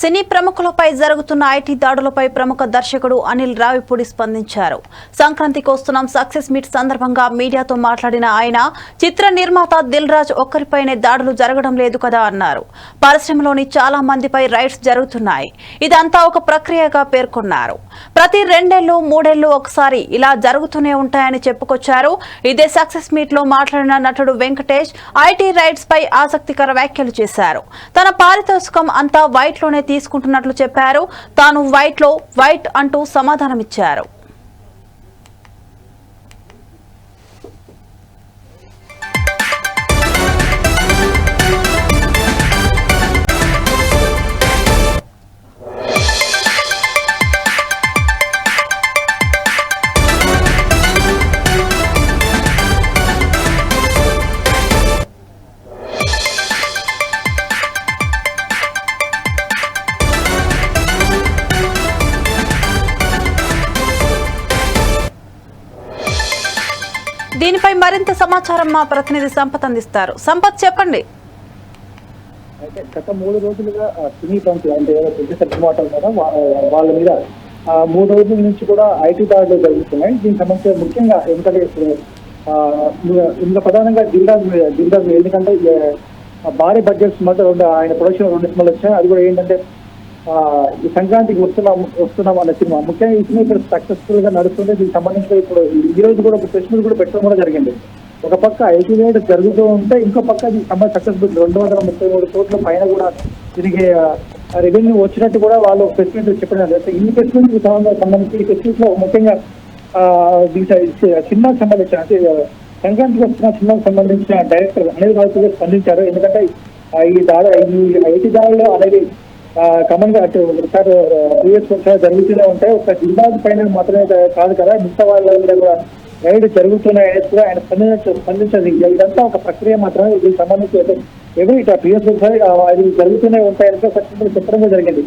సినీ ప్రముఖులపై జరుగుతున్న ఐటీ దాడులపై ప్రముఖ దర్శకుడు అనిల్ రావిపూడి స్పందించారు. సంక్రాంతికి వస్తున్నాం సక్సెస్ మీట్ సందర్భంగా మీడియాతో మాట్లాడిన ఆయన చిత్ర నిర్మాత దిల్ రాజ్ ఒక్కరిపైనే దాడులు జరగడం లేదు కదా అన్నారు. పరిశ్రమలోని చాలా మందిపై రైడ్స్ జరుగుతున్నాయి. ఇదంతా ఒక ప్రక్రియగా పేర్కొన్నారు. ప్రతి రెండేళ్ళు మూడేళ్ళు ఒకసారి ఇలా జరుగుతూనే ఉంటాయని చెప్పుకొచ్చారు. ఇదే సక్సెస్ మీట్లో మాట్లాడిన నటుడు వెంకటేష్ ఐటీ రైట్స్ పై ఆసక్తికర వ్యాఖ్యలు చేశారు. తన పారితోషికం అంతా వైట్లోనే తీసుకుంటున్నట్లు చెప్పారు. తాను వైట్లో వైట్ అంటూ సమాధానమిచ్చారు. దీనిపై మరింత సమాచారం మా ప్రతినిధి సంపత్ అందిస్తారు. సంపత్ చెప్పండి. అయితే గత మూడు రోజులుగా ఆ, సినీ ప్రముఖులు అంటే ఏదో కదా వాళ్ళ మీద మూడు రోజుల నుంచి కూడా ఐటీ దాడులు జరుగుతున్నాయి. దీనికి సంబంధించి ముఖ్యంగా ఎందుకంటే ఇందులో ప్రధానంగా దిల్రాజ్ మీద దిల్రాజ్ ఎందుకంటే భారీ బడ్జెట్స్ మధ్య రెండు ఆయన ప్రొడక్షన్ రెండు సినిమాలు వచ్చాయి. అది కూడా ఏంటంటే ఈ సంక్రాంతికి వస్తున్నాం వస్తున్నాం అనే సినిమా. ముఖ్యంగా ఈ సినిమా ఇక్కడ సక్సెస్ఫుల్గా నడుస్తుంది దీనికి సంబంధించిన ఇప్పుడు ఈ రోజు కూడా ఒక ప్రెస్ కూడా పెట్టడం కూడా జరిగింది. ఒక పక్క ఐటీ రేట్ జరుగుతూ ఉంటే ఇంకో పక్క దీనికి సక్సెస్ఫుల్ రెండు వందల ముప్పై మూడు కోట్ల పైన కూడా దీనికి రెవెన్యూ వచ్చినట్టు కూడా వాళ్ళు ప్రెస్ మీట్ చెప్పడం జరిగింది. ఈ ప్రెస్ మీట్ సంబంధించి ఈ ప్రెస్ మీట్లో ముఖ్యంగా దీనికి సినిమాకి సంబంధించిన అంటే సంక్రాంతికి వచ్చిన సినిమాకి సంబంధించిన డైరెక్టర్ అనేది రాజు స్పందించారు. ఎందుకంటే ఈ దాడి ఈ ఐటీ దాడులు అనేది కామన్గా అంటే ఒకసారి ప్రీవియస్ ఒకసారి జరుగుతూనే ఉంటాయి ఒక జిల్లా పైన మాత్రమే కాదు కదా మిగతా వాళ్ళ కూడా రైడ్ జరుగుతున్నాయి కూడా ఆయన స్పందించ స్పందించదు ఇదంతా ఒక ప్రక్రియ మాత్రమే దీనికి సంబంధించి అయితే ఎవరి ఇట్లా ప్రీవియస్ ఒకసారి అది జరుగుతూనే ఉంటాయని కూడా ఖచ్చితంగా జరిగింది.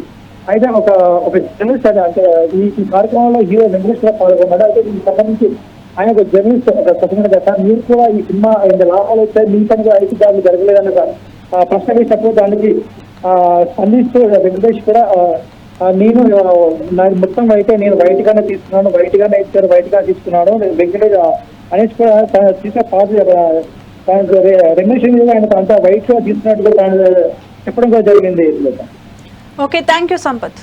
అయితే ఒక ఒక జర్నలిస్ట్ అది అంటే ఈ కార్యక్రమంలో హీరో వెంకటేష్ గారు పాల్గొన్నాడు. అయితే దీనికి సంబంధించి ఆయన ఒక జర్నలిస్ట్ ఒక ప్రశ్న కదా మీరు కూడా ఈ సినిమా ఇంత లాభాలు వచ్చాయి మీ పని ఐటీ దాడులు జరగలేదన్న ఒక, ప్రశ్న వేసినప్పుడు దానికి స్పందిస్తూ వెంకటేష్ కూడా నేను ఆ, నా మొత్తం అయితే నేను వైట్ గానే తీసుకున్నాను వైట్ గానే ఇచ్చారు వైట్గా తీసుకున్నాను. నేను వెంకటేష్ ఆ, అనేసి కూడా తన తీసిన పాత రమేష్ ఆయన అంతా వైట్గా తీసుకున్నట్టుగా చెప్పడం కూడా జరిగింది. Okay thank you Sampath.